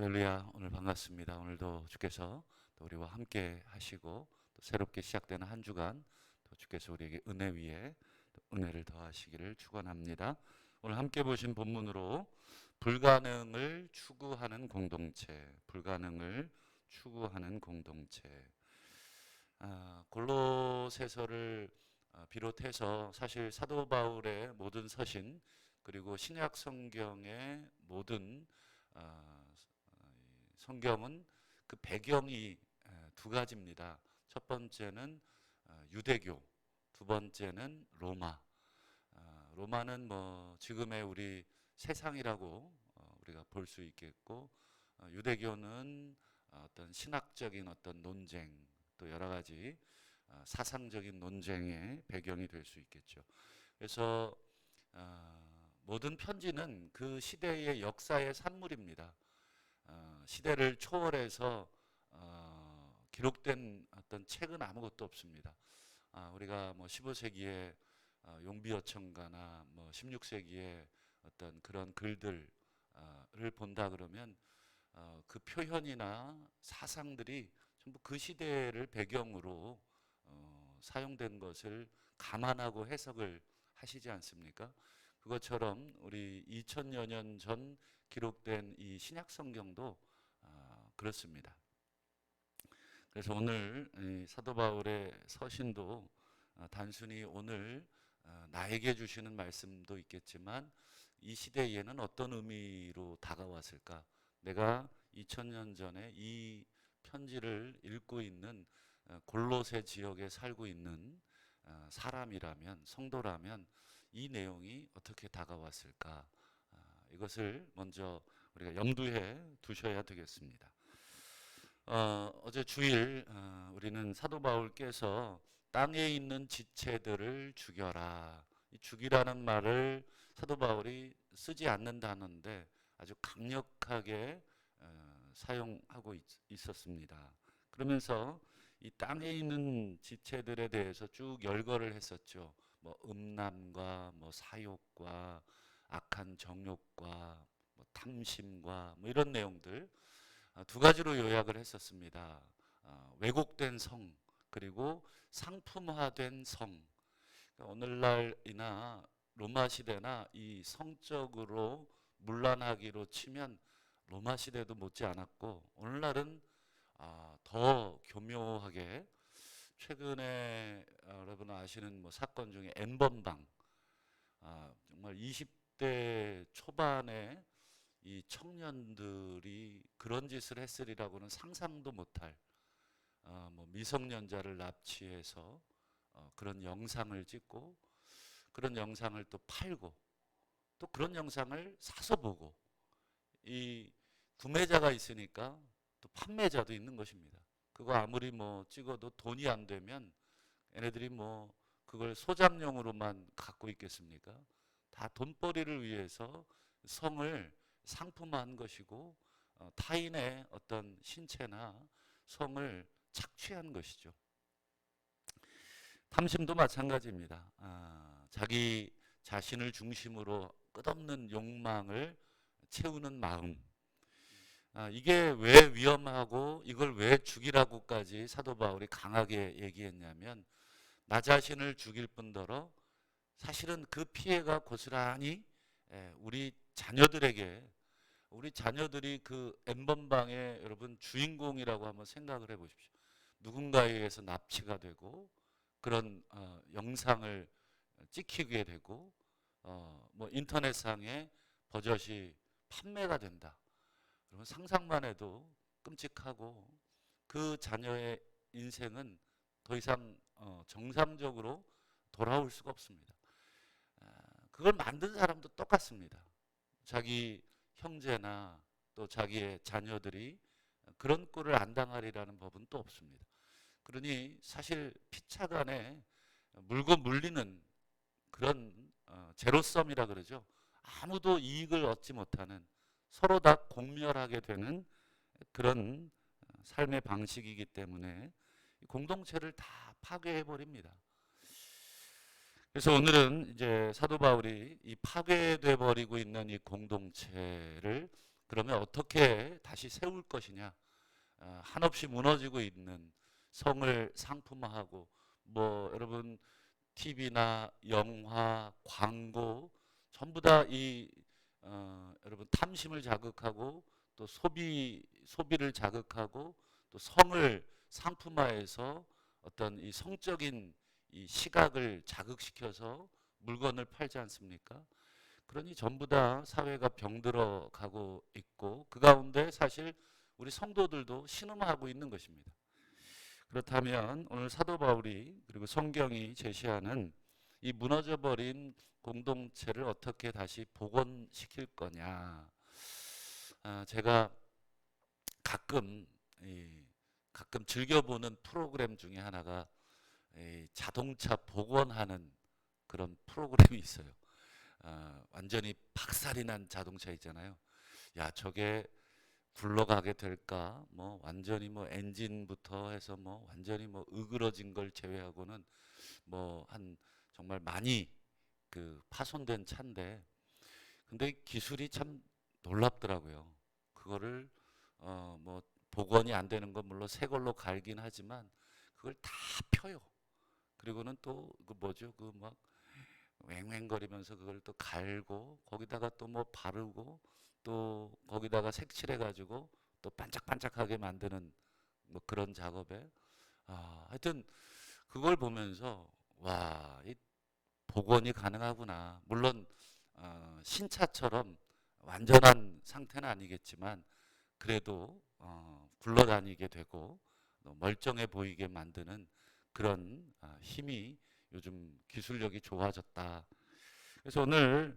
할렐루야 오늘 반갑습니다. 오늘도 주께서 또 우리와 함께 하시고 또 새롭게 시작되는 한 주간 또 주께서 우리에게 은혜 위에 또 은혜를 더하시기를 축원합니다. 오늘 함께 보신 본문으로 불가능을 추구하는 공동체, 불가능을 추구하는 공동체. 아, 골로새서를 아, 비롯해서 사실 사도 바울의 모든 서신 그리고 신약 성경의 모든 아, 성경은 그 배경이 두 가지입니다. 첫 번째는 어, 유대교, 두 번째는 로마. 아, 로마는 뭐 지금의 우리 세상이라고 어, 우리가 볼 수 있겠고 어, 유대교는 어떤 신학적인 어떤 논쟁 또 여러 가지 사상적인 논쟁의 배경이 될 수 있겠죠. 그래서 모든 편지는 그 시대의 역사의 산물입니다. 어, 시대를 초월해서 어, 기록된 어떤 책은 아무것도 없습니다. 아, 우리가 뭐 15세기에 어, 용비어천가나 뭐 16세기에 어떤 그런 글들을 본다 그러면 어, 그 표현이나 사상들이 전부 그 시대를 배경으로 어, 사용된 것을 감안하고 해석을 하시지 않습니까? 그것처럼 우리 2000여 년 전 기록된 이 신약 성경도 어, 그렇습니다. 그래서 오늘 사도 바울의 서신도 어, 단순히 오늘 어, 나에게 주시는 말씀도 있겠지만 이 시대에는 어떤 의미로 다가왔을까? 내가 2000년 전에 이 편지를 읽고 있는 어, 골로새 지역에 살고 있는 어, 사람이라면 성도라면 이 내용이 어떻게 다가왔을까? 이것을 먼저 우리가 염두에 두셔야 되겠습니다. 어, 어제 주일 어, 우리는 사도 바울께서 땅에 있는 지체들을 죽여라. 이 죽이라는 말을 사도 바울이 쓰지 않는다는데 아주 강력하게 어, 사용하고 있, 있었습니다. 그러면서 이 땅에 있는 지체들에 대해서 쭉 열거를 했었죠. 뭐 음란과 뭐 사욕과 악한 정욕과 뭐 탐심과 뭐 이런 내용들 아, 두 가지로 요약을 했었습니다. 아, 왜곡된 성 그리고 상품화된 성. 그러니까 오늘날이나 로마 시대나 이 성적으로 문란하기로 치면 로마 시대도 못지 않았고 오늘날은 아, 더 교묘하게 최근에 여러분 아시는 뭐 사건 중에 엠번방 정말 20 20대 초반에 이 청년들이 그런 짓을 했으리라고는 상상도 못할 어, 뭐 미성년자를 납치해서 어, 그런 영상을 찍고 그런 영상을 또 팔고 또 그런 영상을 사서 보고 이 구매자가 있으니까 또 판매자도 있는 것입니다. 그거 아무리 뭐 찍어도 돈이 안 되면 얘네들이 뭐 그걸 소장용으로만 갖고 있겠습니까? 다 돈벌이를 위해서 성을 상품화한 것이고 어, 타인의 어떤 신체나 성을 착취한 것이죠. 탐심도 마찬가지입니다. 아, 자기 자신을 중심으로 끝없는 욕망을 채우는 마음. 아, 이게 왜 위험하고 이걸 왜 죽이라고까지 사도 바울이 강하게 얘기했냐면 나 자신을 죽일 뿐더러 사실은 그 피해가 고스란히 예, 우리 자녀들에게 우리 자녀들이 그 엠번방의 여러분 주인공이라고 한번 생각을 해보십시오. 누군가에 의해서 납치가 되고 그런 어, 영상을 찍히게 되고 어, 뭐 인터넷상에 버젓이 판매가 된다. 여러분 상상만 해도 끔찍하고 그 자녀의 인생은 더 이상 어, 정상적으로 돌아올 수가 없습니다. 그걸 만든 사람도 똑같습니다. 자기 형제나 또 자기의 자녀들이 그런 꼴을 안 당하리라는 법은 또 없습니다. 그러니 사실 피차간에 물고 물리는 그런 어, 제로섬이라 그러죠. 아무도 이익을 얻지 못하는 서로 다 공멸하게 되는 그런 삶의 방식이기 때문에 공동체를 다 파괴해 버립니다. 그래서 오늘은 이제 사도 바울이 이 파괴돼 버리고 있는 이 공동체를 그러면 어떻게 다시 세울 것이냐? 어, 한없이 무너지고 있는 성을 상품화하고 뭐 여러분 TV나 영화, 광고 전부 다이 어, 여러분 탐심을 자극하고 또 소비 소비를 자극하고 또 성을 상품화해서 어떤 이 성적인 이 시각을 자극시켜서 물건을 팔지 않습니까? 그러니 전부 다 사회가 병들어 가고 있고 그 가운데 사실 우리 성도들도 신음하고 있는 것입니다. 그렇다면 오늘 사도 바울이 그리고 성경이 제시하는 이 무너져 버린 공동체를 어떻게 다시 복원시킬 거냐. 아, 제가 가끔 이, 가끔 즐겨보는 프로그램 중에 하나가 이 자동차 복원하는 그런 프로그램이 있어요. 아, 완전히 박살이 난 자동차 있잖아요. 야, 저게 굴러가게 될까? 뭐 완전히 뭐 엔진부터 해서 뭐 완전히 뭐 으그러진 걸 제외하고는 뭐 한 정말 많이 그 파손된 차인데 근데 기술이 참 놀랍더라고요. 그거를 어 뭐 복원이 안 되는 건 물론 새 걸로 갈긴 하지만 그걸 다 펴요. 그리고는 또 그 뭐죠? 그 막 왱왱거리면서 그걸 또 갈고 거기다가 또 뭐 바르고 또 거기다가 색칠해 가지고 또 반짝반짝하게 만드는 뭐 그런 작업에 아, 하여튼 그걸 보면서 와, 이 복원이 가능하구나. 물론 어, 신차처럼 완전한 상태는 아니겠지만 그래도 어, 굴러다니게 되고 멀쩡해 보이게 만드는 그런 아, 힘이 요즘 기술력이 좋아졌다. 그래서 오늘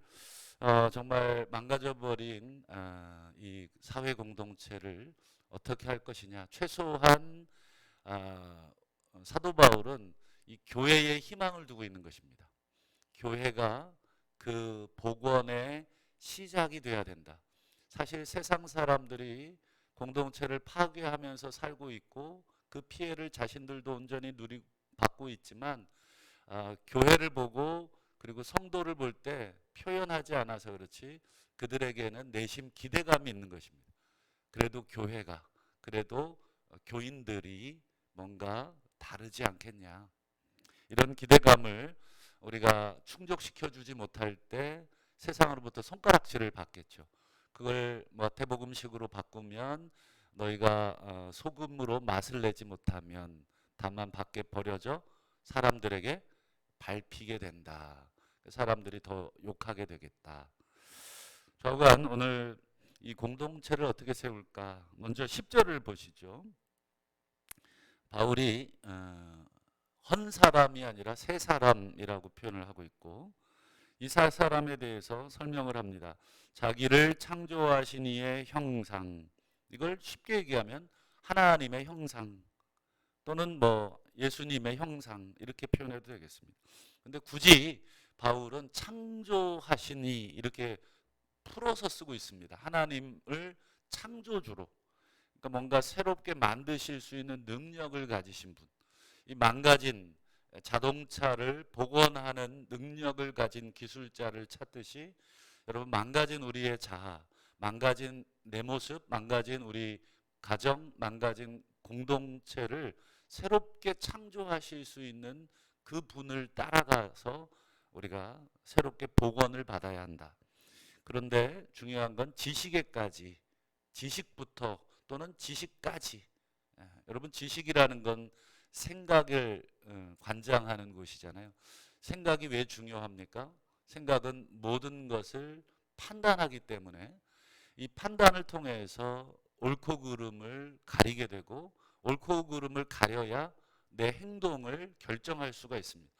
어, 정말 망가져버린 어, 이 사회 공동체를 어떻게 할 것이냐. 최소한 어, 사도 바울은 이 교회에 희망을 두고 있는 것입니다. 교회가 그 복원의 시작이 돼야 된다. 사실 세상 사람들이 공동체를 파괴하면서 살고 있고 그 피해를 자신들도 온전히 누리 받고 있지만 어, 교회를 보고 그리고 성도를 볼 때 표현하지 않아서 그렇지 그들에게는 내심 기대감이 있는 것입니다. 그래도 교회가 그래도 교인들이 뭔가 다르지 않겠냐 이런 기대감을 우리가 충족시켜 주지 못할 때 세상으로부터 손가락질을 받겠죠. 그걸 마태복음식으로 바꾸면 너희가 어, 소금으로 맛을 내지 못하면 다만 밖에 버려져 사람들에게 밟히게 된다. 사람들이 더 욕하게 되겠다. 저간 오늘 이 공동체를 어떻게 세울까? 먼저 10절을 보시죠. 바울이 어, 헌 사람이 아니라 새 사람이라고 표현을 하고 있고 이세 사람에 대해서 설명을 합니다. 자기를 창조하신 이의 형상 이걸 쉽게 얘기하면 하나님의 형상 또는 뭐 예수님의 형상 이렇게 표현해도 되겠습니다. 근데 굳이 바울은 창조하시니 이렇게 풀어서 쓰고 있습니다. 하나님을 창조주로 그러니까 뭔가 새롭게 만드실 수 있는 능력을 가지신 분. 이 망가진 자동차를 복원하는 능력을 가진 기술자를 찾듯이 여러분 망가진 우리의 자아, 망가진 내 모습, 망가진 우리 가정, 망가진 공동체를 새롭게 창조하실 수 있는 그 분을 따라가서 우리가 새롭게 복원을 받아야 한다. 그런데 중요한 건 지식에까지, 지식부터 또는 지식까지. 예, 여러분 지식이라는 건 생각을 어, 관장하는 것이잖아요. 생각이 왜 중요합니까? 생각은 모든 것을 판단하기 때문에 이 판단을 통해서 옳고 그름을 가리게 되고 옳고 그름을 가려야 내 행동을 결정할 수가 있습니다.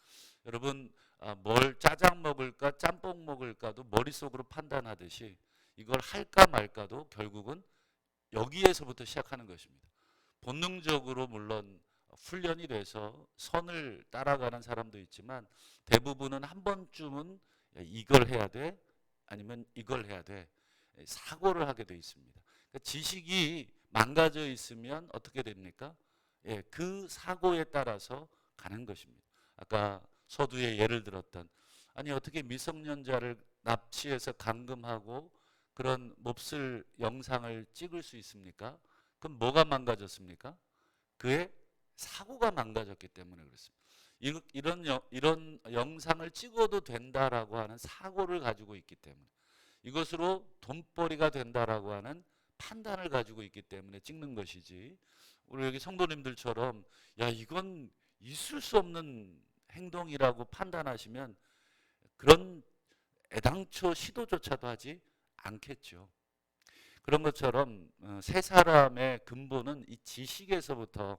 여러분 아, 뭘 짜장 먹을까 짬뽕 먹을까도 머릿속으로 판단하듯이 이걸 할까 말까도 결국은 여기에서부터 시작하는 것입니다. 본능적으로 물론 훈련이 돼서 선을 따라가는 사람도 있지만 대부분은 한 번쯤은 이걸 해야 돼 아니면 이걸 해야 돼 사고를 하게 돼 있습니다. 그러니까 지식이 망가져 있으면 어떻게 됩니까? 예, 그 사고에 따라서 가는 것입니다. 아까 서두에 예를 들었던 아니 어떻게 미성년자를 납치해서 감금하고 그런 몹쓸 영상을 찍을 수 있습니까? 그럼 뭐가 망가졌습니까? 그의 사고가 망가졌기 때문에 그렇습니다. 이- 이런 여- 이런 영상을 찍어도 된다라고 하는 사고를 가지고 있기 때문에 이것으로 돈벌이가 된다라고 하는 판단을 가지고 있기 때문에 찍는 것이지. 우리 여기 성도님들처럼 야 이건 있을 수 없는 행동이라고 판단하시면 그런 애당초 시도조차도 하지 않겠죠. 그런 것처럼 어, 세 사람의 근본은 이 지식에서부터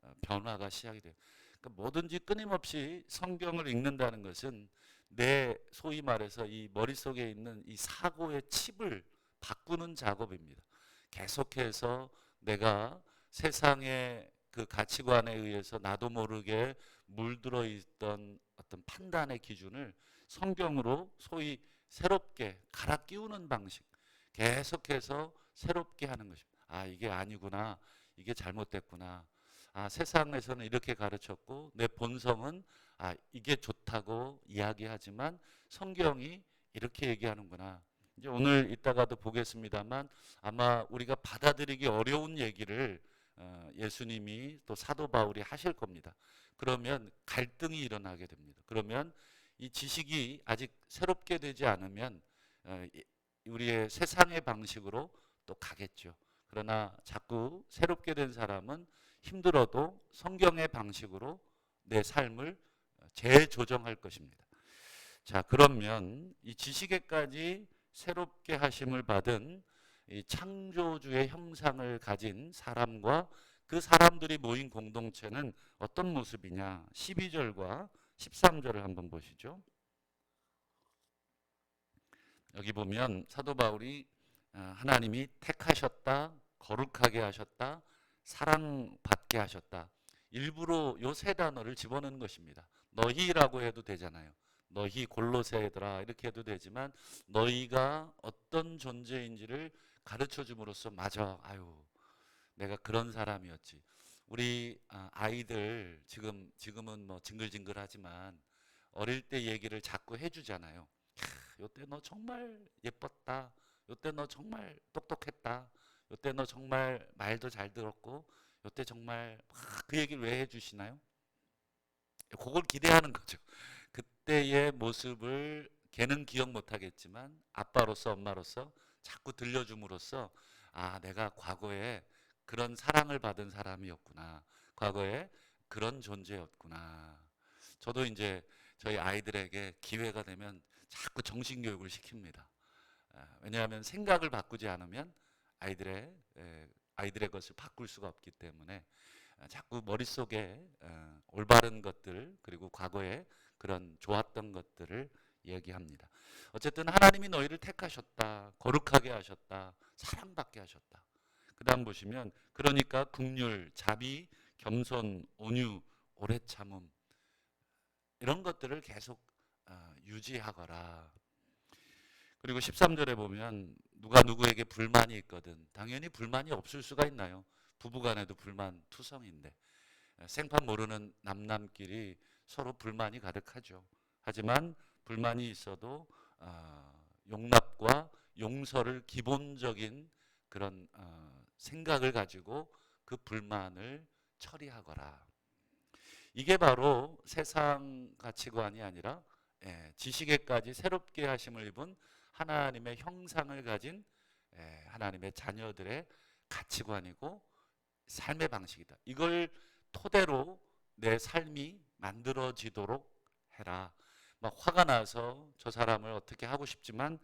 어, 변화가 시작이 돼요. 그러니까 뭐든지 끊임없이 성경을 읽는다는 것은 내 소위 말해서 이 머릿속에 있는 이 사고의 칩을 바꾸는 작업입니다. 계속해서 내가 세상의 그 가치관에 의해서 나도 모르게 물들어 있던 어떤 판단의 기준을 성경으로 소위 새롭게 갈아 끼우는 방식 계속해서 새롭게 하는 것입니다. 아 이게 아니구나 이게 잘못됐구나 아 세상에서는 이렇게 가르쳤고 내 본성은 아 이게 좋다고 이야기하지만 성경이 이렇게 얘기하는구나 이제 오늘 이따가도 보겠습니다만 아마 우리가 받아들이기 어려운 얘기를 어, 예수님이 또 사도 바울이 하실 겁니다. 그러면 갈등이 일어나게 됩니다. 그러면 이 지식이 아직 새롭게 되지 않으면 어, 이- 우리의 세상의 방식으로 또 가겠죠. 그러나 자꾸 새롭게 된 사람은 힘들어도 성경의 방식으로 내 삶을 재조정할 것입니다. 자, 그러면 이 지식에까지 새롭게 하심을 받은 이 창조주의 형상을 가진 사람과 그 사람들이 모인 공동체는 어떤 모습이냐? 12절과 13절을 한번 보시죠. 여기 보면 사도 바울이 어, 하나님이 택하셨다, 거룩하게 하셨다, 사랑받게 하셨다. 일부러 요 세 단어를 집어넣는 것입니다. 너희라고 해도 되잖아요. 너희 골로새들아 이렇게 해도 되지만 너희가 어떤 존재인지를 가르쳐 줌으로써 맞아. 아유. 내가 그런 사람이었지. 우리 아, 아이들 지금 지금은 뭐 징글징글하지만 어릴 때 얘기를 자꾸 해 주잖아요. 캬, 요때 너 정말 예뻤다. 요때 너 정말 똑똑했다. 요때 너 정말 말도 잘 들었고 요때 정말 막그 얘기를 왜 해주시나요? 그걸 기대하는 거죠. 그때의 모습을 걔는 기억 못하겠지만 아빠로서 엄마로서 자꾸 들려줌으로써 아 내가 과거에 그런 사랑을 받은 사람이었구나. 과거에 그런 존재였구나. 저도 이제 저희 아이들에게 기회가 되면 자꾸 정신교육을 시킵니다. 아, 왜냐하면 생각을 바꾸지 않으면 아이들의 에, 아이들의 것을 바꿀 수가 없기 때문에 아, 자꾸 머릿속에 어, 올바른 것들 그리고 과거에 그런 좋았던 것들을 얘기합니다. 어쨌든 하나님이 너희를 택하셨다. 거룩하게 하셨다. 사랑받게 하셨다. 그다음 보시면 그러니까 국률, 자비, 겸손, 온유, 오래 참음 이런 것들을 계속 어, 유지하거라. 그리고 13절에 보면 누가 누구에게 불만이 있거든. 당연히 불만이 없을 수가 있나요? 부부간에도 불만 투성인데 어, 생판 모르는 남남끼리 서로 불만이 가득하죠. 하지만 불만이 있어도 어, 용납과 용서를 기본적인 그런 어, 생각을 가지고 그 불만을 처리하거라. 이게 바로 세상 가치관이 아니라 예, 지식에까지 새롭게 하심을 입은 하나님의 형상을 가진 예, 하나님의 자녀들의 가치관이고 삶의 방식이다. 이걸 토대로 내 삶이 만들어지도록 해라. 막 화가 나서 저 사람을 어떻게 하고 싶지만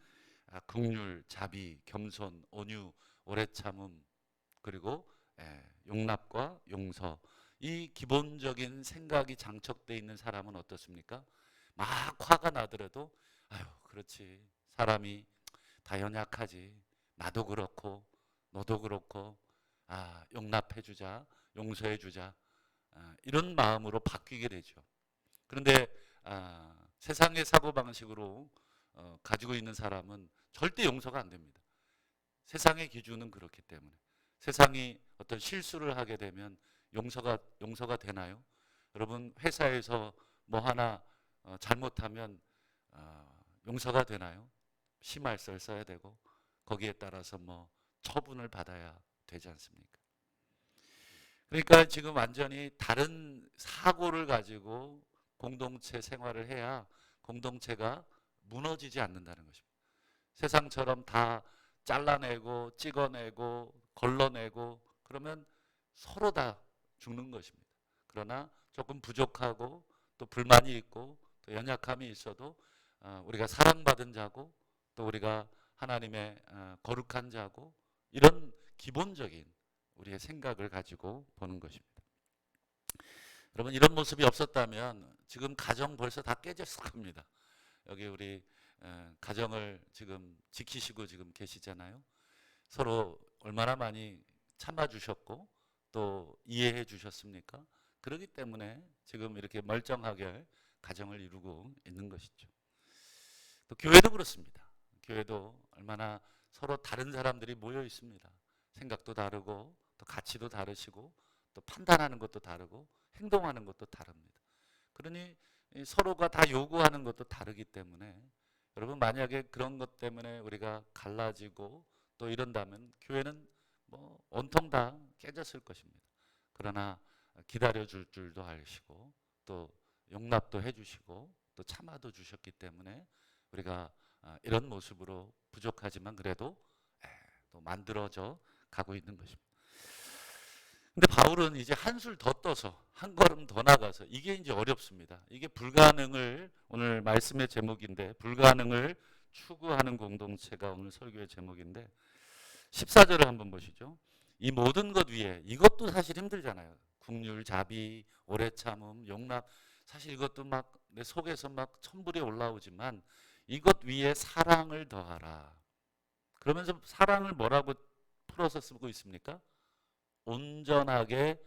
아, 긍휼, 자비, 겸손, 온유, 오래 참음 그리고 예, 용납과 용서 이 기본적인 생각이 장착돼 있는 사람은 어떻습니까? 막 화가 나더라도 아유 그렇지 사람이 다 연약하지 나도 그렇고 너도 그렇고 아 용납해 주자 용서해 주자 아, 이런 마음으로 바뀌게 되죠. 그런데 아, 세상의 사고 방식으로 어, 가지고 있는 사람은 절대 용서가 안 됩니다. 세상의 기준은 그렇기 때문에 세상이 어떤 실수를 하게 되면 용서가 용서가 되나요? 여러분 회사에서 뭐 하나 어, 잘못하면 어, 용서가 되나요? 심할설 써야 되고 거기에 따라서 뭐 처분을 받아야 되지 않습니까? 그러니까 지금 완전히 다른 사고를 가지고 공동체 생활을 해야 공동체가 무너지지 않는다는 것입니다. 세상처럼 다 잘라내고 찍어내고 걸러내고 그러면 서로 다 죽는 것입니다. 그러나 조금 부족하고 또 불만이 있고 또 연약함이 있어도 어, 우리가 사랑받은 자고 또 우리가 하나님의 어, 거룩한 자고 이런 기본적인 우리의 생각을 가지고 보는 것입니다. 여러분 이런 모습이 없었다면 지금 가정 벌써 다 깨졌을 겁니다. 여기 우리 어, 가정을 지금 지키시고 지금 계시잖아요. 서로 얼마나 많이 참아 주셨고 또 이해해 주셨습니까? 그렇기 때문에 지금 이렇게 멀쩡하게 가정을 이루고 있는 것이죠. 또 교회도 그렇습니다. 교회도 얼마나 서로 다른 사람들이 모여 있습니다. 생각도 다르고 또 가치도 다르시고 또 판단하는 것도 다르고 행동하는 것도 다릅니다. 그러니 서로가 다 요구하는 것도 다르기 때문에 여러분 만약에 그런 것 때문에 우리가 갈라지고 또 이런다면 교회는 뭐 온통 다 깨졌을 것입니다. 그러나 기다려 줄 줄도 아시고 또 용납도 해 주시고 또 참아도 주셨기 때문에 우리가 아, 이런 모습으로 부족하지만 그래도 또 만들어져 가고 있는 것입니다. 근데 바울은 이제 한술 더 떠서 한 걸음 더 나가서 이게 이제 어렵습니다. 이게 불가능을 오늘 말씀의 제목인데 불가능을 추구하는 공동체가 오늘 설교의 제목인데 14절을 한번 보시죠. 이 모든 것 위에 이것도 사실 힘들잖아요. 국률, 자비, 오래 참음, 용납 사실 이것도 막 내 속에서 막 천불이 올라오지만 이것 위에 사랑을 더하라. 그러면서 사랑을 뭐라고 풀어서 쓰고 있습니까? 온전하게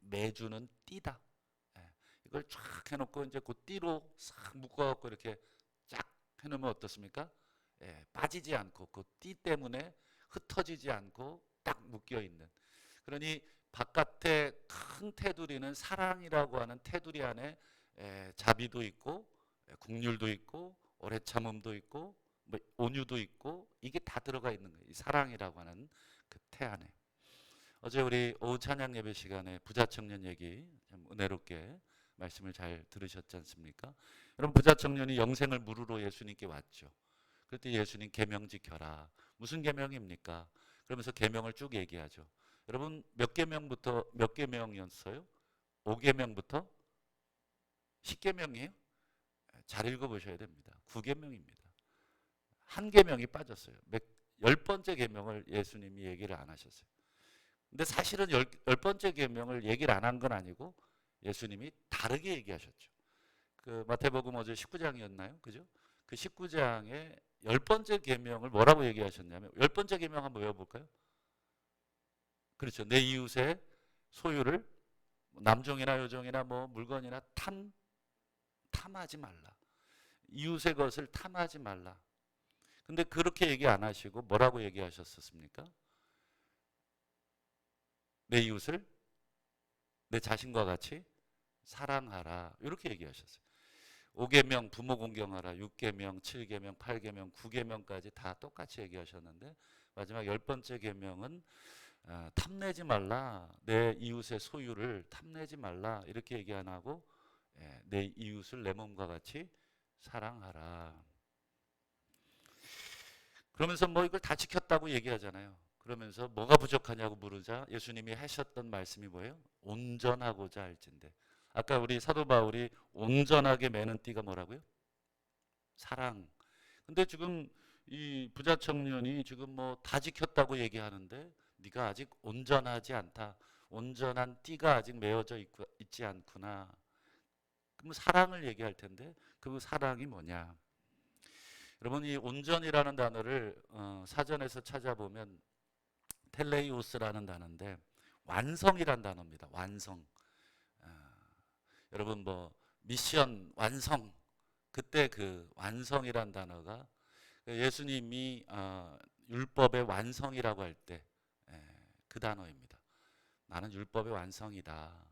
매주는 띠다. 예, 이걸 쫙 해놓고 이제 그 띠로 싹 묶어갖고 이렇게 쫙 해놓으면 어떻습니까? 예, 빠지지 않고 그 띠 때문에 흩어지지 않고 딱 묶여 있는. 그러니 바깥에 큰 테두리는 사랑이라고 하는 테두리 안에 예, 자비도 있고 예, 국률도 있고 오래 참음도 있고 뭐 온유도 있고 이게 다 들어가 있는 거예요. 이 사랑이라고 하는 그 태 안에. 어제 우리 오후 찬양 예배 시간에 부자 청년 얘기 참 은혜롭게 말씀을 잘 들으셨지 않습니까? 여러분 부자 청년이 영생을 물으러 예수님께 왔죠. 그때 예수님 계명 지켜라. 무슨 계명입니까? 그러면서 계명을 쭉 얘기하죠. 여러분 몇 계명부터 몇 계명이었어요? 5계명부터 10계명이에요? 잘 읽어 보셔야 됩니다. 9계명입니다. 한 계명이 빠졌어요. 몇, 열 번째 계명을 예수님이 얘기를 안 하셨어요. 근데 사실은 열, 열 번째 계명을 얘기를 안 한 건 아니고 예수님이 다르게 얘기하셨죠. 그 마태복음 어제 19장이었나요? 그죠? 그 19장에 열 번째 계명을 뭐라고 얘기하셨냐면 열 번째 계명 한번 외워볼까요? 그렇죠. 내 이웃의 소유를 남종이나 여종이나 뭐 물건이나 탐 탐하지 말라. 이웃의 것을 탐하지 말라. 근데 그렇게 얘기 안 하시고 뭐라고 얘기하셨습니까? 내 이웃을 내 자신과 같이 사랑하라. 이렇게 얘기하셨어요. 5계명 부모 공경하라. 6계명, 7계명, 8계명, 9계명까지 다 똑같이 얘기하셨는데 마지막 열 번째 계명은 아, 탐내지 말라. 내 이웃의 소유를 탐내지 말라. 이렇게 얘기 안 하고 예, 내 이웃을 내 몸과 같이 사랑하라. 그러면서 뭐 이걸 다 지켰다고 얘기하잖아요. 그러면서 뭐가 부족하냐고 물으자 예수님이 하셨던 말씀이 뭐예요? 온전하고자 할진대. 아까 우리 사도 바울이 온전하게 매는 띠가 뭐라고요? 사랑. 근데 지금 이 부자 청년이 지금 뭐 다 지켰다고 얘기하는데 네가 아직 온전하지 않다. 온전한 띠가 아직 있고, 있지 않구나. 그럼 사랑을 얘기할 텐데 그 사랑이 뭐냐? 여러분 이 온전이라는 단어를 어, 사전에서 찾아보면 텔레이오스라는 단어인데 완성이란 단어입니다. 완성. 어, 여러분 뭐 미션 완성 그때 그 완성이란 단어가 예수님이 어, 율법의 완성이라고 할 때 그 단어입니다. 나는 율법의 완성이다.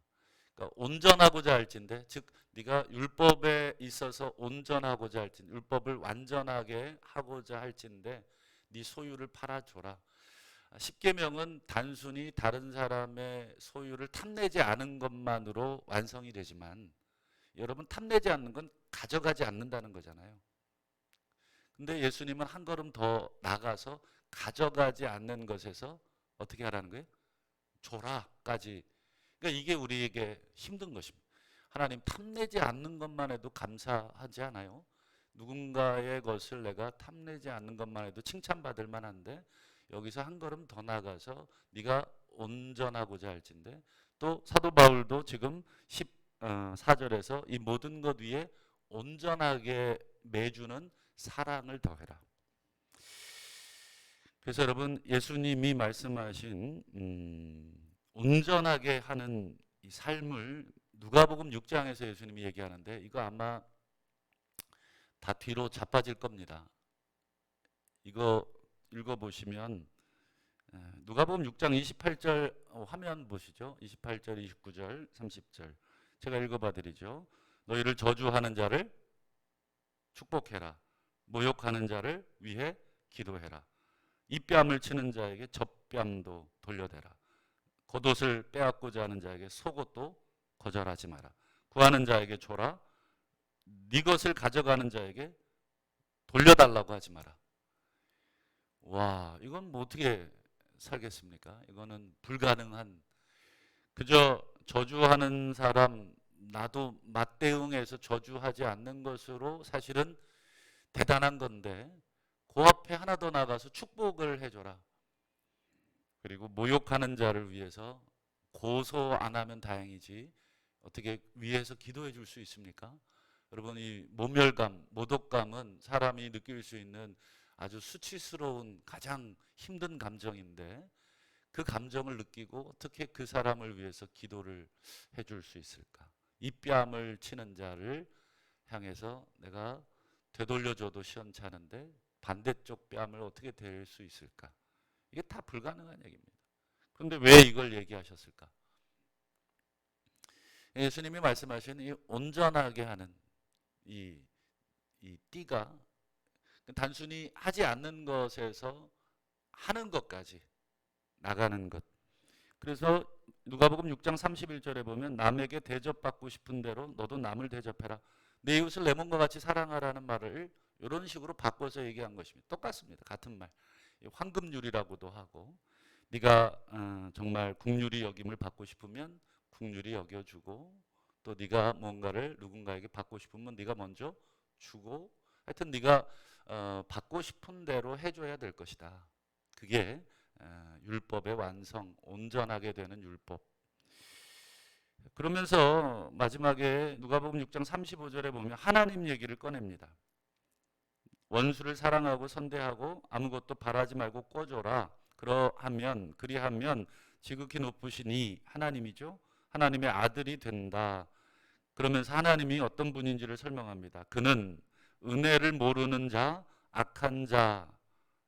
그러니까 온전하고자 할진데 즉 네가 율법에 있어서 온전하고자 할진 율법을 완전하게 하고자 할진데 네 소유를 팔아줘라. 십계명은 단순히 다른 사람의 소유를 탐내지 않은 것만으로 완성이 되지만 여러분 탐내지 않는 건 가져가지 않는다는 거잖아요. 근데 예수님은 한 걸음 더 나가서 가져가지 않는 것에서 어떻게 하라는 거예요? 줘라까지. 그러니까 이게 우리에게 힘든 것입니다. 하나님 탐내지 않는 것만 해도 감사하지 않아요? 누군가의 것을 내가 탐내지 않는 것만 해도 칭찬받을 만한데 여기서 한 걸음 더 나가서 네가 온전하고자 할진데 또 사도 바울도 지금 14절에서 이 모든 것 위에 온전하게 매주는 사랑을 더해라. 그래서 여러분 예수님이 말씀하신 음, 온전하게 하는 이 삶을 누가복음 6장에서 예수님이 얘기하는데 이거 아마 다 뒤로 자빠질 겁니다. 이거 읽어 보시면 에, 누가복음 6장 28절 어, 화면 보시죠. 28절, 29절, 30절 제가 읽어 봐 드리죠. 너희를 저주하는 자를 축복해라. 모욕하는 자를 위해 기도해라. 이 뺨을 치는 자에게 젖뺨도 돌려대라. 겉옷을 빼앗고자 하는 자에게 속옷도 거절하지 마라. 구하는 자에게 줘라. 네 것을 가져가는 자에게 돌려달라고 하지 마라. 와, 이건 뭐 어떻게 살겠습니까? 이거는 불가능한 그저 저주하는 사람 나도 맞대응해서 저주하지 않는 것으로 사실은 대단한 건데 그 앞에 하나 더 나가서 축복을 해줘라. 그리고 모욕하는 자를 위해서 고소 안 하면 다행이지 어떻게 위해서 기도해 줄 수 있습니까? 여러분 이 모멸감, 모독감은 사람이 느낄 수 있는 아주 수치스러운 가장 힘든 감정인데 그 감정을 느끼고 어떻게 그 사람을 위해서 기도를 해 줄 수 있을까? 이 뺨을 치는 자를 향해서 내가 되돌려줘도 시원찮은데 반대쪽 뺨을 어떻게 댈 수 있을까? 이게 다 불가능한 얘기입니다. 그런데 왜 이걸 얘기하셨을까? 예수님이 말씀하신 이 온전하게 하는 이, 이 띠가 단순히 하지 않는 것에서 하는 것까지 나가는 것. 그래서 누가복음 6장 31절에 보면 남에게 대접받고 싶은 대로 너도 남을 대접해라. 내 이웃을 내 몸과 같이 사랑하라는 말을 이런 식으로 바꿔서 얘기한 것입니다. 똑같습니다. 같은 말. 황금률이라고도 하고 네가 어, 정말 국률이 여김을 받고 싶으면 국률이 여겨주고 또 네가 뭔가를 누군가에게 받고 싶으면 네가 먼저 주고 하여튼 네가 어, 받고 싶은 대로 해줘야 될 것이다. 그게 어, 율법의 완성, 온전하게 되는 율법. 그러면서 마지막에 누가복음 6장 35절에 보면 하나님 얘기를 꺼냅니다. 원수를 사랑하고 선대하고 아무것도 바라지 말고 꿔줘라. 그러하면 그리하면 지극히 높으시니 하나님이죠. 하나님의 아들이 된다. 그러면서 하나님이 어떤 분인지를 설명합니다. 그는 은혜를 모르는 자, 악한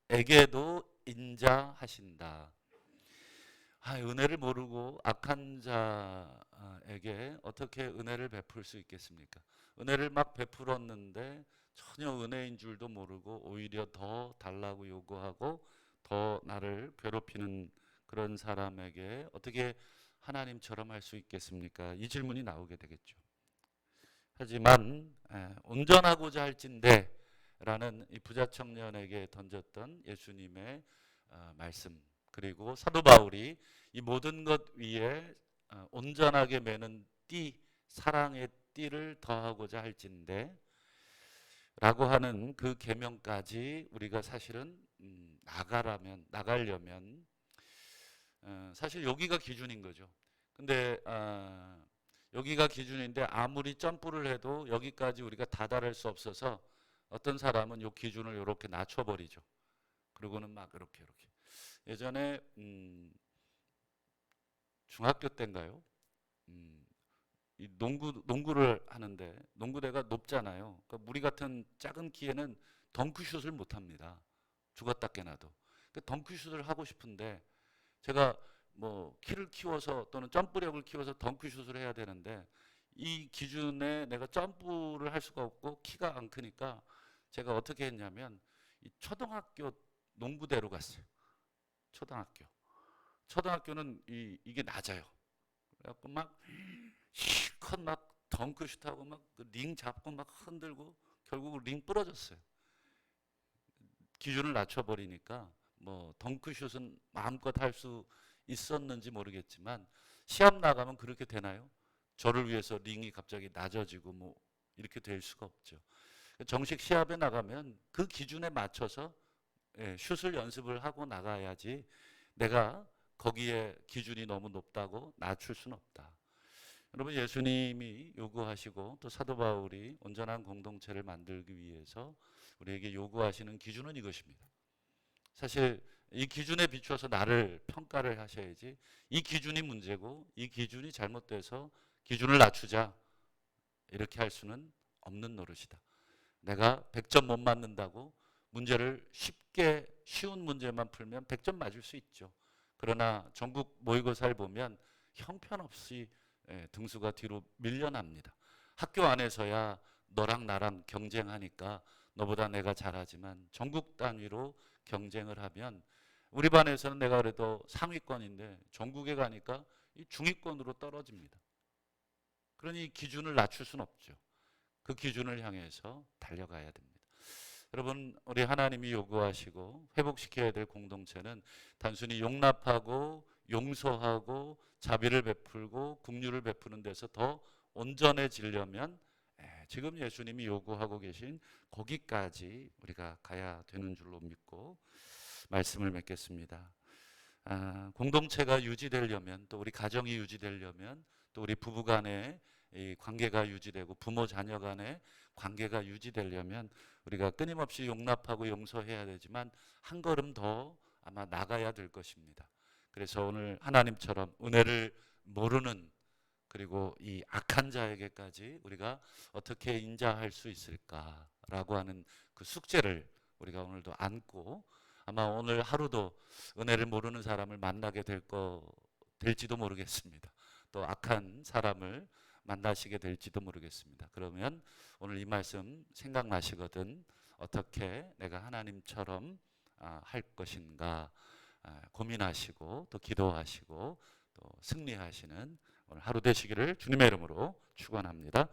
자에게도 인자하신다. 아, 은혜를 모르고 악한 자에게 어떻게 은혜를 베풀 수 있겠습니까? 은혜를 막 베풀었는데 전혀 은혜인 줄도 모르고 오히려 더 달라고 요구하고 더 나를 괴롭히는 그런 사람에게 어떻게 하나님처럼 할 수 있겠습니까? 이 질문이 나오게 되겠죠. 하지만 에, 온전하고자 할진대 라는 이 부자 청년에게 던졌던 예수님의 어, 말씀 그리고 사도 바울이 이 모든 것 위에 어, 온전하게 매는 띠 사랑의 띠를 더하고자 할진대 라고 하는 그 계명까지 우리가 사실은 음, 나가라면 나가려면 어, 사실 여기가 기준인 거죠. 근데 어, 여기가 기준인데 아무리 점프를 해도 여기까지 우리가 다다를 수 없어서 어떤 사람은 요 기준을 이렇게 낮춰버리죠. 그리고는 막 이렇게 이렇게 예전에 음, 중학교 때인가요? 음, 이 농구 농구를 하는데 농구대가 높잖아요. 그러니까 우리 같은 작은 키에는 덩크슛을 못 합니다. 죽었다 깨나도. 그 덩크슛을 하고 싶은데 제가 뭐 키를 키워서 또는 점프력을 키워서 덩크슛을 해야 되는데 이 기준에 내가 점프를 할 수가 없고 키가 안 크니까 제가 어떻게 했냐면 이 초등학교 농구대로 갔어요. 초등학교. 초등학교는 이, 이게 낮아요. 그래갖고 막 실컷 막 덩크슛하고 막 링 잡고 막 흔들고 결국 링 부러졌어요. 기준을 낮춰버리니까 뭐 덩크슛은 마음껏 할 수 있었는지 모르겠지만 시합 나가면 그렇게 되나요? 저를 위해서 링이 갑자기 낮아지고 뭐 이렇게 될 수가 없죠. 정식 시합에 나가면 그 기준에 맞춰서 예, 슛을 연습을 하고 나가야지 내가 거기에 기준이 너무 높다고 낮출 수는 없다. 여러분 예수님이 요구하시고 또 사도 바울이 온전한 공동체를 만들기 위해서 우리에게 요구하시는 기준은 이것입니다. 사실 이 기준에 비추어서 나를 평가를 하셔야지 이 기준이 문제고 이 기준이 잘못돼서 기준을 낮추자 이렇게 할 수는 없는 노릇이다. 내가 100점 못 맞는다고 문제를 쉽게 쉬운 문제만 풀면 100점 맞을 수 있죠. 그러나 전국 모의고사를 보면 형편없이 예, 등수가 뒤로 밀려납니다. 학교 안에서야 너랑 나랑 경쟁하니까 너보다 내가 잘하지만 전국 단위로 경쟁을 하면 우리 반에서는 내가 그래도 상위권인데 전국에 가니까 이 중위권으로 떨어집니다. 그러니 이 기준을 낮출 수는 없죠. 그 기준을 향해서 달려가야 됩니다. 여러분, 우리 하나님이 요구하시고 회복시켜야 될 공동체는 단순히 용납하고 용서하고 자비를 베풀고 국류를 베푸는 데서 더 온전해지려면 예, 지금 예수님이 요구하고 계신 거기까지 우리가 가야 되는 줄로 믿고 말씀을 맺겠습니다. 아, 공동체가 유지되려면 또 우리 가정이 유지되려면 또 우리 부부 간의 이 관계가 유지되고 부모 자녀 간의 관계가 유지되려면 우리가 끊임없이 용납하고 용서해야 되지만 한 걸음 더 아마 나가야 될 것입니다. 그래서 오늘 하나님처럼 은혜를 모르는 그리고 이 악한 자에게까지 우리가 어떻게 인자할 수 있을까라고 하는 그 숙제를 우리가 오늘도 안고 아마 오늘 하루도 은혜를 모르는 사람을 만나게 될 거 될지도 모르겠습니다. 또 악한 사람을 만나시게 될지도 모르겠습니다. 그러면 오늘 이 말씀 생각나시거든 어떻게 내가 하나님처럼 아, 할 것인가 아, 고민하시고 또 기도하시고 또 승리하시는 오늘 하루 되시기를 주님의 이름으로 축원합니다.